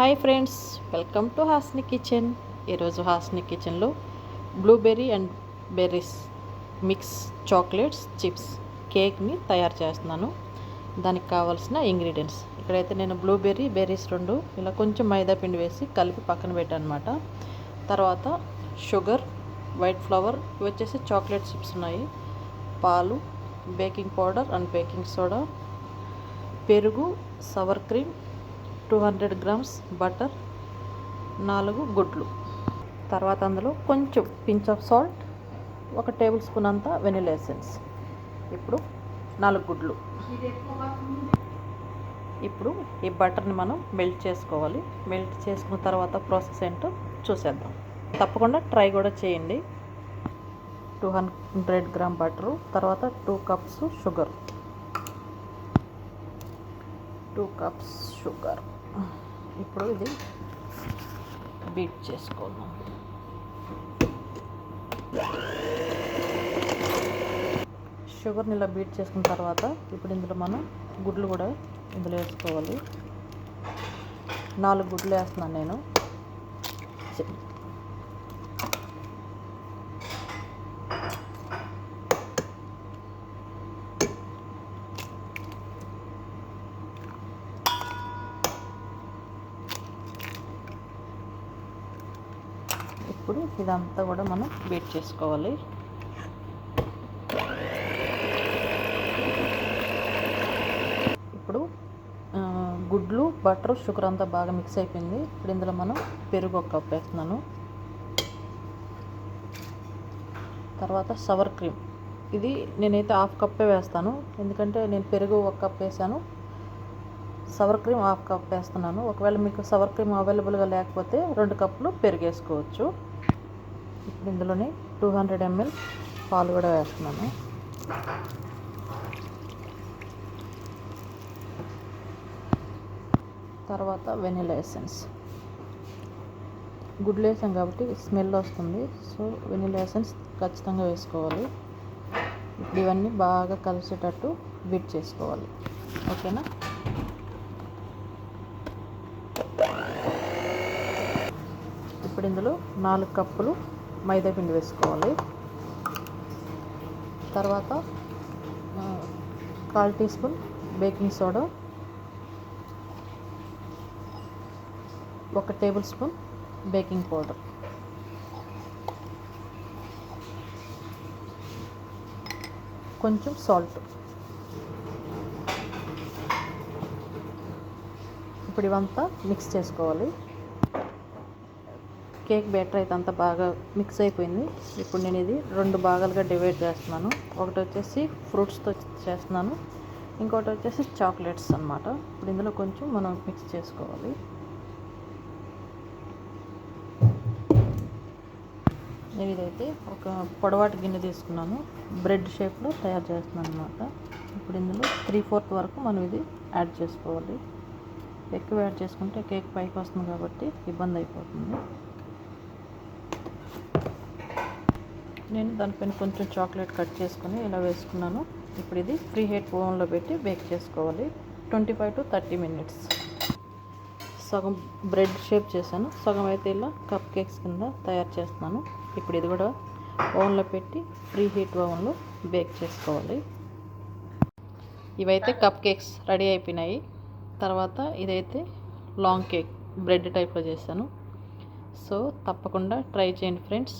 Hi friends welcome to Hasni kitchen. ఈరోజు హాస్ని కిచెన్లో blueberry and berries mix chocolates chips కేక్ని తయారు చేస్తున్నాను. దానికి కావాల్సిన ఇంగ్రీడియంట్స్. ఇక్కడైతే నేను బ్లూబెర్రీ బెర్రీస్ రెండు ఇలా కొంచెం మైదా పిండి వేసి కలిపి పక్కన పెట్టాను అనమాట తర్వాత షుగర్ వైట్ ఫ్లవర్ ఇవి వచ్చేసి చాక్లెట్ చిప్స్ ఉన్నాయి. పాలు baking powder and baking soda పెరుగు sour cream two hundred grams butter నాలుగు గుడ్లు. తర్వాత అందులో కొంచెం పించ్ ఆఫ్ సాల్ట్ ఒక టేబుల్ స్పూన్ అంతా వెనిలా ఎసెన్స్. ఇప్పుడు నాలుగు గుడ్లు. ఇప్పుడు ఈ బటర్ని మనం మెల్ట్ చేసుకోవాలి. మెల్ట్ చేసుకున్న తర్వాత ప్రాసెస్ ఏంటో చూసేద్దాం. తప్పకుండా ట్రై కూడా చేయండి. టూ హండ్రెడ్ గ్రామ్ బటరు తర్వాత two cups sugar. Two cups sugar. ఇప్పుడు ఇది బీట్ చేసుకుందాం. షుగర్ని ఇలా బీట్ చేసుకున్న తర్వాత ఇప్పుడు ఇందులో మనం గుడ్లు కూడా ఇందులో వేసుకోవాలి. నాలుగు గుడ్లు వేస్తున్నాను నేను. ఇప్పుడు ఇదంతా కూడా మనం బీట్ చేసుకోవాలి. ఇప్పుడు గుడ్లు బటర్ షుగర్ అంతా బాగా మిక్స్ అయిపోయింది. ఇప్పుడు ఇందులో మనం పెరుగు ఒక కప్ వేస్తున్నాను. తర్వాత సవర్ క్రీమ్ ఇది నేనైతే హాఫ్ కప్పే వేస్తాను. ఎందుకంటే నేను పెరుగు ఒక కప్ వేసాను. సవర్ క్రీమ్ హాఫ్ కప్ వేస్తున్నాను. ఒకవేళ మీకు సవర్ క్రీమ్ అవైలబుల్గా లేకపోతే రెండు కప్పులు పెరిగేసుకోవచ్చు. ఇప్పుడు ఇందులోనే టూ హండ్రెడ్ ఎంఎల్ పాలు కూడా వేస్తున్నాను. తర్వాత వెనిలా ఎసెన్స్. గుడ్లు వేసాం కాబట్టి స్మెల్ వస్తుంది. సో వెనిలా ఎసెన్స్ ఖచ్చితంగా వేసుకోవాలి. ఇప్పుడు ఇవన్నీ బాగా కలిసేటట్టు బీట్ చేసుకోవాలి. ఓకేనా? ఇప్పుడు ఇందులో నాలుగు కప్పులు మైదా పిండి వేసుకోవాలి. తర్వాత కాల్ టీ స్పూన్ బేకింగ్ సోడా ఒక టేబుల్ స్పూన్ బేకింగ్ పౌడర్. కొంచెం సాల్ట్. ఇప్పుడు ఇవంతా మిక్స్ చేసుకోవాలి. కేక్ బ్యాటర్ అయితే అంత బాగా మిక్స్ అయిపోయింది. ఇప్పుడు నేను ఇది రెండు భాగాలుగా డివైడ్ చేస్తున్నాను. ఒకటి వచ్చేసి ఫ్రూట్స్తో చేస్తున్నాను. ఇంకోటి వచ్చేసి చాక్లెట్స్ అనమాట ఇప్పుడు ఇందులో కొంచెం మనం మిక్స్ చేసుకోవాలి. నేను ఇదైతే ఒక పొడవాటి గిన్నె తీసుకున్నాను. బ్రెడ్ షేప్లో తయారు చేస్తున్నాను అనమాట ఇప్పుడు ఇందులో త్రీ ఫోర్త్ వరకు మనం ఇది యాడ్ చేసుకోవాలి. ఎక్కువ యాడ్ చేసుకుంటే కేక్ పైకి వస్తుంది కాబట్టి ఇబ్బంది అయిపోతుంది. నేను దానిపైన కొంచెం చాక్లెట్ కట్ చేసుకొని ఇలా వేసుకున్నాను. ఇప్పుడు ఇది ఫ్రీ హీట్ ఓవెన్లో పెట్టి బేక్ చేసుకోవాలి. Twenty five to thirty minutes. సగం బ్రెడ్ షేప్ చేశాను. సగం అయితే ఇలా కప్ కేక్స్ కింద తయారు చేస్తున్నాను. ఇప్పుడు ఇది కూడా ఓవెన్లో పెట్టి ఫ్రీ హీట్ ఓవెన్లో బేక్ చేసుకోవాలి. ఇవైతే కప్ కేక్స్ రెడీ అయిపోయినాయి. తర్వాత ఇదైతే లాంగ్ కేక్ బ్రెడ్ టైప్లో చేశాను. సో తప్పకుండా ట్రై చేయండి ఫ్రెండ్స్.